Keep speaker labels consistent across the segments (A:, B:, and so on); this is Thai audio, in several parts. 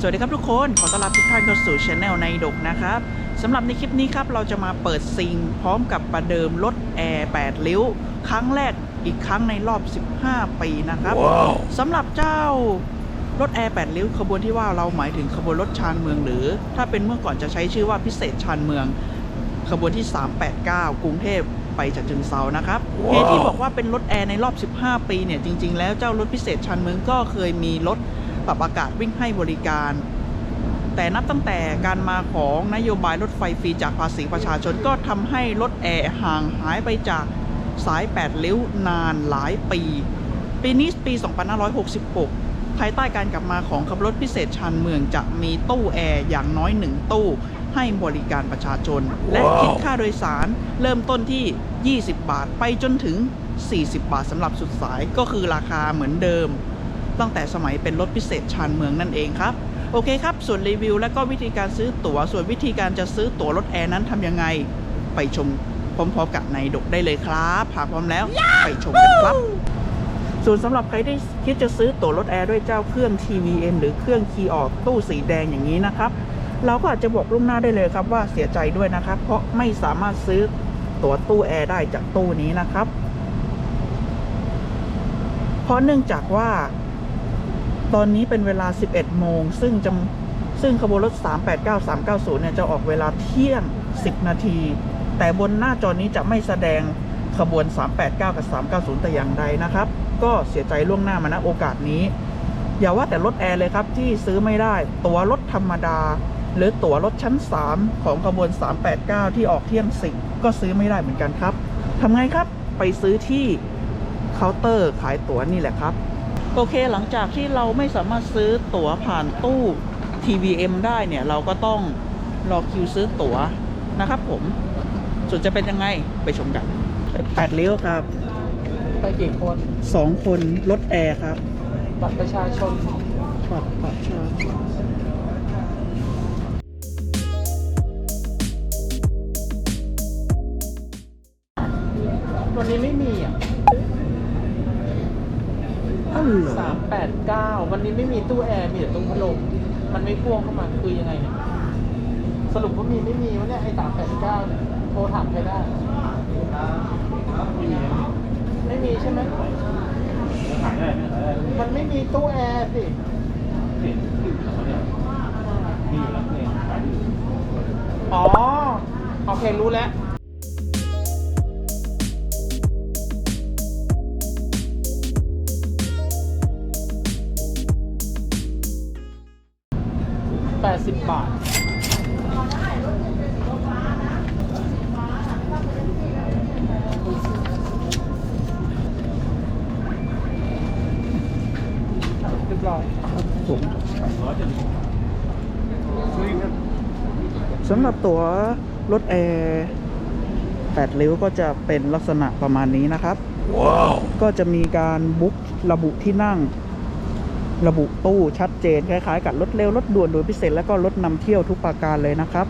A: คน ขอต้อนรับทุกท่านเข้าสู่ช anel ในดกนะครับสำหรับในคลิปนี้ครับ เราจะมาเปิดซิงพร้อมกับประเดิมรถแอร์8ลิ้ว ครั้งแรกอีกครั้งในรอบ 15 ปีนะครับสำหรับเจ้ารถแอร์8ลิ้วขบวนที่ว่าเราหมายถึงขบวนรถชานเมืองหรือ ถ้าเป็นเมื่อก่อนจะใช้ชื่อว่าพิเศษชานเมือง ขบวนที่ 389 กรุงเทพไปจากจึงเซานะครับเหตุที่บอกว่าเป็นรถแอร์ในรอบ 15 ปีเนี่ยจริง ๆ แล้วเจ้ารถพิเศษชานเมืองก็เคยมีรถ ปรับอากาศวิ่งให้บริการ แต่นับตั้งแต่การมาของนโยบายรถไฟฟรีจากภาษีประชาชนก็ทำให้รถแอร์ห่างหายไปจากสาย 8 ลิ้วนานหลายปี ปีนี้ปี 2566 ภายใต้การกลับมาของขบวนรถพิเศษชานเมืองจะมีตู้แอร์อย่างน้อยหนึ่งตู้ให้บริการประชาชนและคิดค่าโดยสารเริ่มต้นที่ 20 บาทไปจนถึง 40 บาทสำหรับสุดสายก็คือราคาเหมือนเดิม ตั้งแต่สมัยเป็นรถพิเศษชานเมืองนั่นเองครับ โอเคครับ ส่วนรีวิว และก็วิธีการซื้อตั๋ว ส่วนวิธีการจะซื้อตั๋วรถแอร์นั้นทำยังไง ไปชมพร้อมๆกับในดกได้เลยครับหากพร้อมแล้วไปชมกันครับ ส่วนสำหรับใครที่คิดจะซื้อตั๋วรถแอร์ด้วยเจ้าเครื่อง TVM หรือเครื่องคีย์ออกตู้สีแดงอย่างนี้นะครับเราก็อาจจะบอกล่วงหน้าได้เลยครับว่าเสียใจด้วยนะครับ เพราะไม่สามารถซื้อตั๋วตู้แอร์ได้จากตู้นี้นะครับ เพราะเนื่องจากว่า ตอนนี้เป็นเวลา 11 โมง ซึ่งจะซึ่งขบวนรถ 389 390 เนี่ยจะออกเวลาเที่ยง 10 นาที แต่บนหน้าจอนี้จะไม่แสดงขบวน 389 กับ 390 แต่อย่างใดนะครับ ก็เสียใจล่วงหน้ามาณโอกาสนี้ อย่าว่าแต่รถแอร์เลยครับที่ซื้อไม่ได้ ตั๋วรถธรรมดา หรือตั๋วรถชั้น 3 ของขบวน 389 ที่ออกเที่ยง 10 ก็ซื้อไม่ได้เหมือนกันครับทำไงครับ ไปซื้อที่เคาน์เตอร์ขายตั๋วนี่แหละครับ โอเคหลังจากที่เราไม่สามารถซื้อตั๋วผ่านตู้ TVM ได้เนี่ย เราก็ต้องรอคิวซื้อตั๋วนะครับผม ส่วนจะเป็นยังไงไปชมกันแปดเลี้ยวครับ
B: ไปกี่คน
A: สองคนรถแอร์ครับ
B: บัตรประชาชน
A: ปัดปัดชา
B: วันนี้ไม่มีอะ
A: อ้าวเหรอ
B: สาม แปดเก้าวันนี้ไม่มีตู้แอร์มีแต่ตู้พัดลมมันไม่พ่วงเข้ามาคือยังไงเนี่ยสรุปว่ามีไม่มีวะเนี่ยไอ้สามแปดเก้าเนี่ยโทรถามใครได้ ไม่มีใช่ไหมมันไม่มีตู้แอร์สิอ๋อโอเครู้แล้ว สิบบาท เรียบร้อย
A: ผมสำหรับตั๋วรถแอร์แปดริ้วก็จะเป็นลักษณะประมาณนี้นะครับก็จะมีการบุ๊กระบุที่นั่ง ระบุตู้ชัดเจนคล้ายๆ กับรถเร็วรถด่วนโดยพิเศษ แล้วก็รถนำเที่ยวทุกประการเลยนะครับ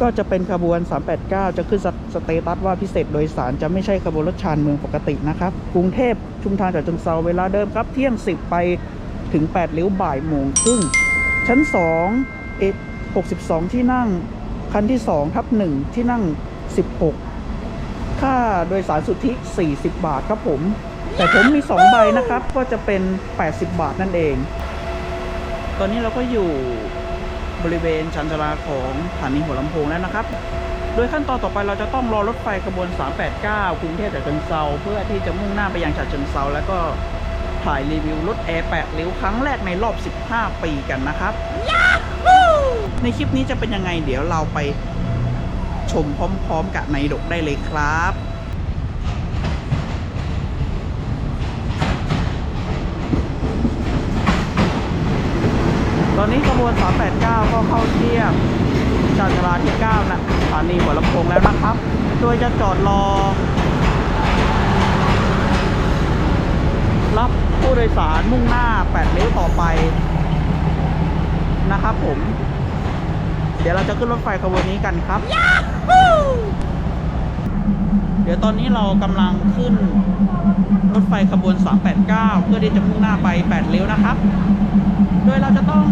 A: ก็จะเป็นขบวน 389 จะขึ้นสสเตตัสว่าพิเศษโดยสารจะไม่ใช่ขบวนรถชานเมืองปกตินะครับ กรุงเทพชุมทางจากจงเซาเวลาเดิมครับ เที่ยง 10 ไปถึง8ลิ้วบ่ายโมงครึ่งชั้น2เอ62 ที่นั่ง คันที่ 2 ทับ 1 ที่นั่ง 16 ค่าโดยสารสุทธิ 40 บาทครับผม แต่ผมมี 2 ใบนะครับ ก็จะเป็น 80 บาทนั่นเอง ตอนนี้เราก็อยู่บริเวณชันชาลาของสถานีหัวลำโพงแล้วนะครับ โดยขั้นตอนต่อไปเราจะต้องรอรถไฟขบวน 389 กรุงเทพจากเชิงเซาเพื่อที่จะมุ่งหน้าไปยังฉะเชิงเซาแล้วก็ถ่ายรีวิวรถแอร์8ลิ้วครั้งแรกในรอบ 15 ปีกันนะครับ ในคลิปนี้จะเป็นยังไงเดี๋ยวเราไปชมพร้อม ๆ กับในดกได้เลยครับ อนนี้ขบวน 389 ก็เข้าเทียบชานชาลาที่ 9 นะสถานีหัวลำโพงแล้วนะครับ โดยจะจอดรอ รับผู้โดยสารมุ่งหน้า 8 นิ้วต่อไปนะครับผม เดี๋ยวเราจะขึ้นรถไฟขบวนนี้กันครับ เดี๋ยวตอนนี้เรากำลังขึ้นรถไฟขบวน 389 เพื่อที่จะมุ่งหน้าไป 8 เลี้ยวนะครับ โดยเราจะต้อง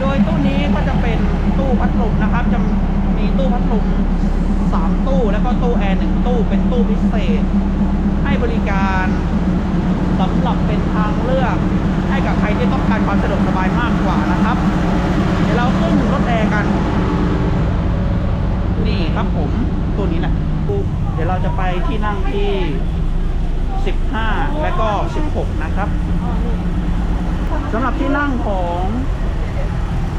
A: โดยตู้นี้ก็จะเป็นตู้พัดลมนะครับ จะมีตู้พัดลม3 ตู้ แล้วก็ตู้แอร์1ตู้ เป็นตู้พิเศษ ให้บริการสำหรับเป็นทางเลือกให้กับใครที่ต้องการความสะดวกสบายมากกว่านะครับ เดี๋ยวเราขึ้นรถแอร์กัน นี่ครับผม ตัวนี้แหละเดี๋ยวเราจะไปที่นั่งที่ 15 และก็ 16 นะครับสำหรับที่นั่งของ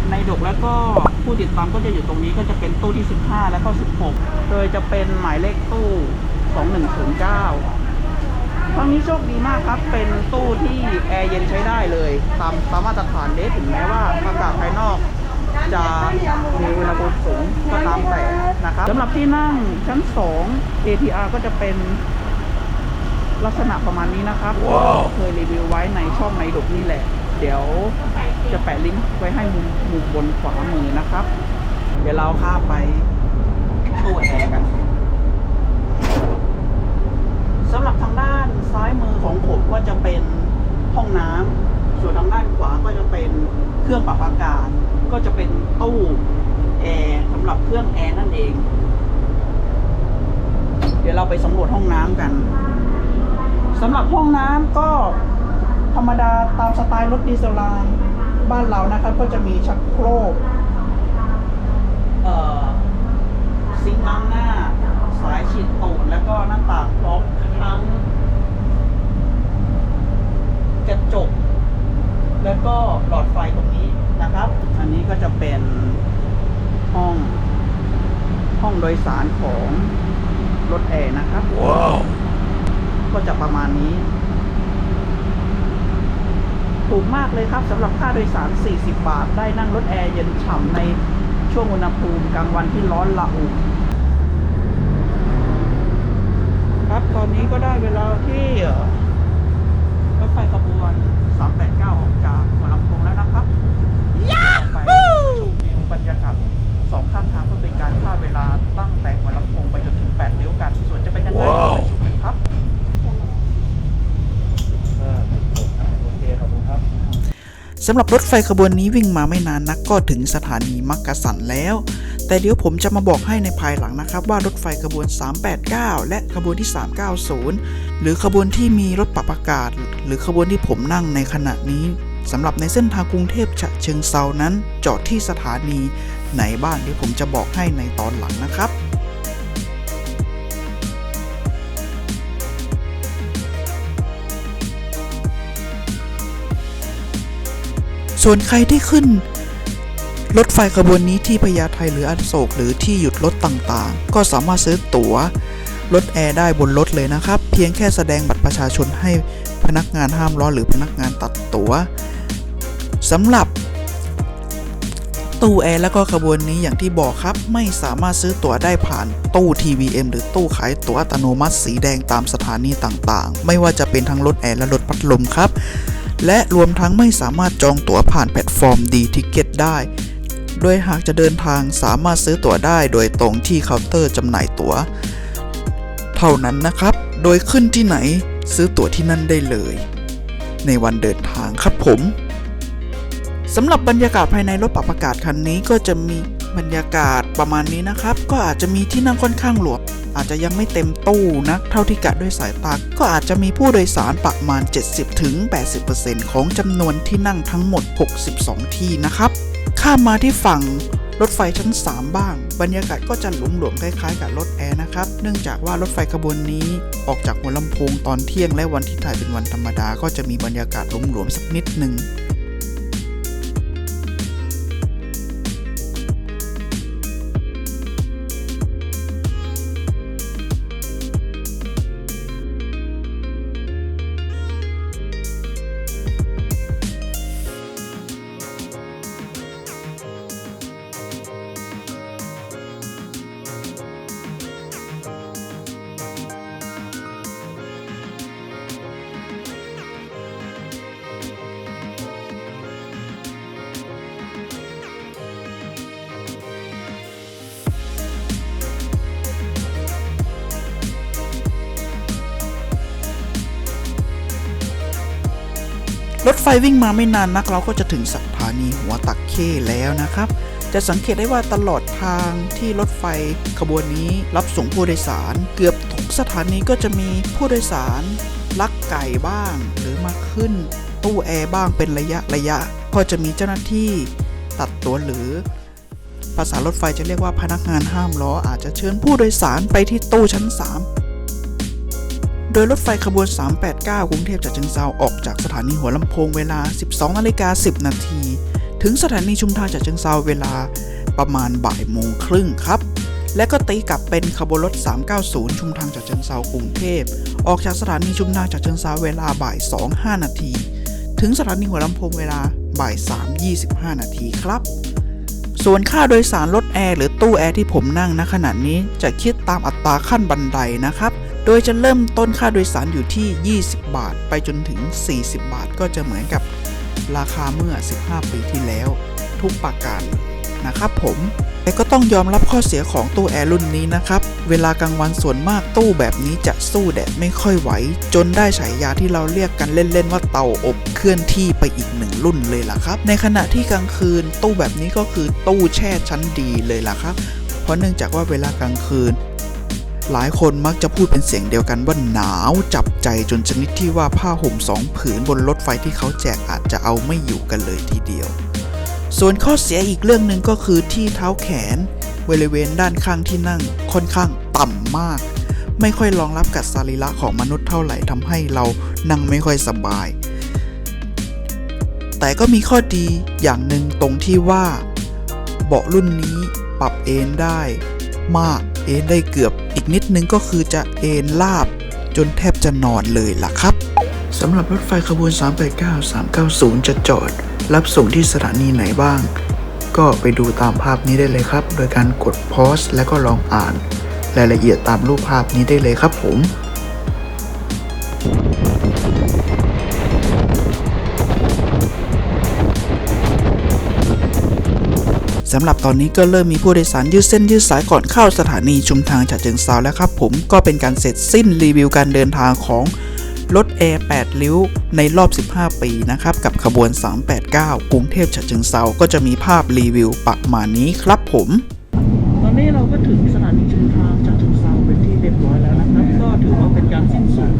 A: ในดกแล้วก็ผู้ติดตามก็จะอยู่ตรงนี้ก็จะเป็นตู้ที่ 15 แล้วก็ 16 โดยจะเป็นหมายเลขตู้ 2109ครั้งนี้โชคดีมากครับ เป็นตู้ที่แอร์เย็นใช้ได้เลย ตามตามมาตรฐานเดถึงแม้ว่าอากาศภายนอก จะมีอุณหภูมิสูงก็ตามแต่นะครับสำหรับที่นั่งชั้น 2 ATR ก็จะเป็นลักษณะประมาณนี้นะครับเคยรีวิวไว้ในช่องในดกนี่แหละ เดี๋ยวจะแปะลิงก์ไว้ให้มุมมุมบนขวามือนะครับ เดี๋ยวเราข้ามไปตู้แอร์กันสำหรับทางด้านซ้ายมือของผมก็จะเป็นห้องน้ำส่วนทางด้านขวาก็จะเป็นเครื่องปรับอากาศ ก็จะเป็นตู้แอร์สำหรับเครื่องแอร์นั่นเอง เดี๋ยวเราไปสำรวจห้องน้ำกันสำหรับห้องน้ำก็ธรรมดาตามสไตล์รถดีเซลไลน์บ้านเรานะครับ ก็จะมีชักโครกซิงค์ล้างหน้า สายฉีดตูดแล้วก็หน้าต่างพร้อมทั้งกระจก แล้วก็หลอดไฟตรงนี้ นะครับ อันนี้ก็จะเป็นห้องห้องโดยสารของรถแอร์นะครับก็จะประมาณนี้ ถูกมากเลยครับสำหรับค่าโดยสาร 40 บาท ได้นั่งรถแอร์เย็นฉ่ำในช่วงอุณหภูมิกลางวันที่ร้อนละอุครับตอนนี้ก็ได้เวลาที่เอ่อรถไฟขบวน 389 ออกจากหัวลำโพงแล้วนะครับยาไปชมวิว บรรยากาศสองข้างทางเพื่อเป็นการฆ่าเวลาตั้งแต่หัวลำโพงไปจนถึง8เลี้ยวกันส่วนจะเป็นยังไงเราไปชมกันครับ
B: โอเคขอบคุณครับ
A: สำหรับรถไฟขบวนนี้วิ่งมาไม่นานนักก็ถึงสถานีมักกะสันแล้ว แต่เดี๋ยวผมจะมาบอกให้ในภายหลังนะครับว่ารถไฟขบวน 389 และขบวนที่ 390 หรือขบวนที่มีรถปรับอากาศ หรือขบวนที่ผมนั่งในขณะนี้ สำหรับในเส้นทางกรุงเทพฉะเชิงเซานั้น จอดที่สถานีไหนบ้างเดี๋ยวผมจะบอกให้ในตอนหลังนะครับส่วนใครที่ขึ้น รถไฟขบวนนี้ที่พญาไทหรืออโศกหรือที่หยุดรถต่างๆ ก็สามารถซื้อตั๋วรถแอร์ได้บนรถเลยนะครับ เพียงแค่แสดงบัตรประชาชนให้พนักงานห้ามล้อหรือพนักงานตัดตั๋ว สำหรับตู้แอร์แล้วก็ขบวนนี้อย่างที่บอกครับ ไม่สามารถซื้อตั๋วได้ผ่านตู้ TVM หรือตู้ขายตั๋วอัตโนมัติสีแดงตามสถานีต่างๆ ไม่ว่าจะเป็นทั้งรถแอร์และรถพัดลมครับ และรวมทั้งไม่สามารถจองตั๋วผ่านแพลตฟอร์ม d t i c k e t ได้ โดยหากจะเดินทางสามารถซื้อตั๋วได้โดยตรงที่เคาน์เตอร์จำหน่ายตั๋ว เท่านั้นนะครับ โดยขึ้นที่ไหนซื้อตั๋วที่นั่นได้เลย ในวันเดินทางครับผม สำหรับบรรยากาศภายในรถปรับอากาศคันนี้ก็จะมีบรรยากาศประมาณนี้นะครับ ก็อาจจะมีที่นั่งค่อนข้างหลวมอาจจะยังไม่เต็มตู้นักเท่าที่กะด้วยสายตาก็อาจจะมีผู้โดยสารประมาณ 70-80%ของจำนวนที่นั่งทั้งหมด 62 ที่นะครับ ข้ามมาที่ฝั่งรถไฟชั้น 3 บ้าง บรรยากาศก็จะหลงหลวมคล้ายๆ กับรถแอร์นะครับ เนื่องจากว่ารถไฟขบวนนี้ออกจากหัวลำโพงตอนเที่ยงและวันที่ถ่ายเป็นวันธรรมดาก็จะมีบรรยากาศหลงหลวมสักนิดหนึ่ง ถไฟวิ่งมาไม่นานนักเราก็จะถึงสถานีหัวตักเข้แล้วนะครับ จะสังเกตได้ว่าตลอดทางที่รถไฟขบวนนี้รับส่งผู้โดยสาร เกือบทุกสถานีก็จะมีผู้โดยสาร ลักไก่บ้าง หรือมาขึ้น
C: ตู้แอร์บ้างเป็นระยะระยะ ก็จะมีเจ้าหน้าที่ตัดตัวหรือ ภาษารถไฟจะเรียกว่าพนักงานห้ามล้ออาจจะเชิญผู้โดยสารไปที่ตู้ชั้น 3 โดยรถไฟขบวน 389 กรุงเทพจากเชิงเซาออกจากสถานีหัวลำโพงเวลา 12นาฬิกา10 นาที ถึงสถานีชุมทางจากเชิงเซาเวลาประมาณบ่ายโมงครึ่งครับ และก็ตีกลับเป็นขบวนรถ 390 ชุมทางจากเชิงเซากรุงเทพ ออกจากสถานีชุมทางจากเชิงเซาเวลาบ่าย 2 5 นาที ถึงสถานีหัวลำโพงเวลาบ่าย 3 25 นาทีครับส่วนค่าโดยสารรถแอร์หรือตู้แอร์ที่ผมนั่งณขณะนี้จะคิดตามอัตราขั้นบันไดนะครับ โดยจะเริ่มต้นค่าโดยสารอยู่ที่ 20 บาท ไปจนถึง 40 บาท ก็จะเหมือนกับราคาเมื่อ 15 ปีที่แล้ว ทุกประการนะครับผม แต่ก็ต้องยอมรับข้อเสียของตู้แอร์รุ่นนี้นะครับ เวลากลางวันส่วนมากตู้แบบนี้จะสู้แดดไม่ค่อยไหว จนได้ฉายาที่เราเรียกกันเล่นๆว่าเตาอบเคลื่อนที่ไปอีกหนึ่งรุ่นเลยล่ะครับ ในขณะที่กลางคืนตู้แบบนี้ก็คือตู้แช่ชั้นดีเลยล่ะครับ เพราะเนื่องจากว่าเวลากลางคืน หลายคนมักจะพูดเป็นเสียงเดียวกันว่าหนาวจับใจจนชนิดที่ว่าผ้าห่มสองผืนบนรถไฟที่เขาแจกอาจจะเอาไม่อยู่กันเลยทีเดียว ส่วนข้อเสียอีกเรื่องหนึ่งก็คือที่เท้าแขนบริเวณด้านข้างที่นั่งค่อนข้างต่ำมาก ไม่ค่อยรองรับกับสรีระของมนุษย์เท่าไหร่ทำให้เรานั่งไม่ค่อยสบาย แต่ก็มีข้อดีอย่างหนึ่งตรงที่ว่า เบาะรุ่นนี้ปรับเอนได้มากเอนได้เกือบ อีกนิดนึงก็คือจะเอนลาบ จนแทบจะนอนเลยล่ะครับสำหรับรถไฟขบวน 389 390 จะจอด รับส่งที่สถานีไหนบ้าง ก็ไปดูตามภาพนี้ได้เลยครับ โดยการกดพอสและก็ลองอ่าน รายละเอียดตามรูปภาพนี้ได้เลยครับผม สำหรับตอนนี้ก็เริ่มมีผู้โดยสารยืดเส้นยืดสายก่อนเข้าสถานีชุมทางฉะเชิงเซาแล้วครับผมก็เป็นการเสร็จสิ้นรีวิวการเดินทางของรถ A8 ริ้วในรอบ 15 ปีนะครับ กับขบวน 389 กรุงเทพฉะเชิงเซาก็จะมีภาพรีวิวประมาณนี้ครับผม ตอนนี้เราก็ถึงสถานีชุมทางฉะเชิงเซาเป็นที่เรียบร้อยแล้วนะครับ ก็ถือว่าเป็นการสิ้นสุด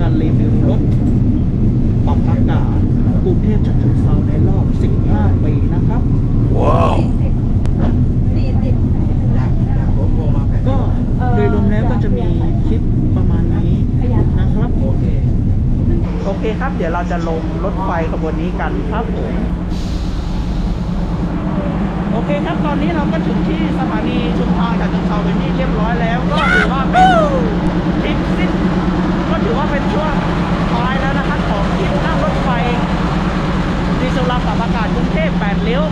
C: การรีวิวรถ ปรับอากาศกรุงเทพฉะเชิงเซาในรอบ 15 ปีนะครับ ก็โดยรวมแล้วก็จะมีคลิปประมาณนี้นะครับโอเค โอเคครับ เดี๋ยวเราจะลงรถไฟขบวนนี้กันครับผมโอเคครับ ตอนนี้เราก็ถึงที่สถานีชุมทางจากจังเซาเป็นที่เรียบร้อยแล้ว ก็ถือว่าเป็นทริปสิ้นก็ถือว่าเป็นช่วงท้ายแล้วนะครับของทริปนั่งรถไฟดีเซลลาปรับอากาศกรุงเทพ8เลี้ยว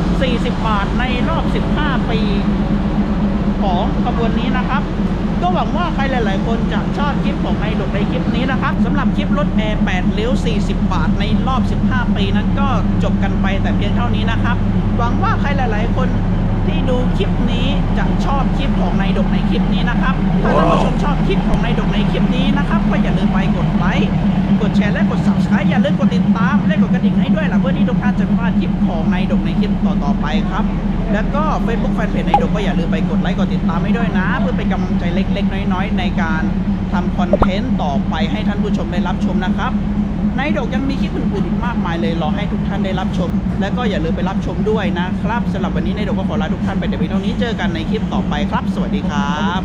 C: 40 บาทในรอบ 15 ปี ของขบวนนี้นะครับ ก็หวังว่าใครหลาย ๆ คนจะชอบคลิปของในดกในคลิปนี้นะครับสำหรับคลิปรถแอร์8เลี้ยว 40 บาทในรอบ 15 ปีนั้นก็จบกันไปแต่เพียงเท่านี้นะครับ หวังว่าใครหลาย ๆ คน ที่ดูคลิปนี้จะชอบคลิปของในดกในคลิปนี้นะครับ ถ้าท่านผู้ชมชอบคลิปของในดกในคลิปนี้นะครับ ก็อย่าลืมไปกดไลค์กดแชร์และกด subscribe อย่าลืมกดติดตามและกดกระดิ่งให้ด้วยล่ะเพื่อที่ทุกท่านจะไม่พลาดคลิปของในดกในคลิปต่อๆไปครับ แล้วก็ Facebook Fanpage ในดกก็อย่าลืมไปกดไลค์กดติดตามให้ด้วยนะ เพื่อเป็นกำลังใจเล็กๆ น้อยๆ ในการทำคอนเทนต์ต่อไปให้ท่านผู้ชมได้รับชมนะครับ ในดกยังมีคลิปอื่นๆอีกมากมายเลยรอให้ทุกท่านได้รับชม และก็อย่าลืมไปรับชมด้วยนะครับสำหรับวันนี้ในดกก็ขอลาทุกท่านไปแต่เพียงเท่านี้เจอกันในคลิปต่อไปครับ สวัสดีครับ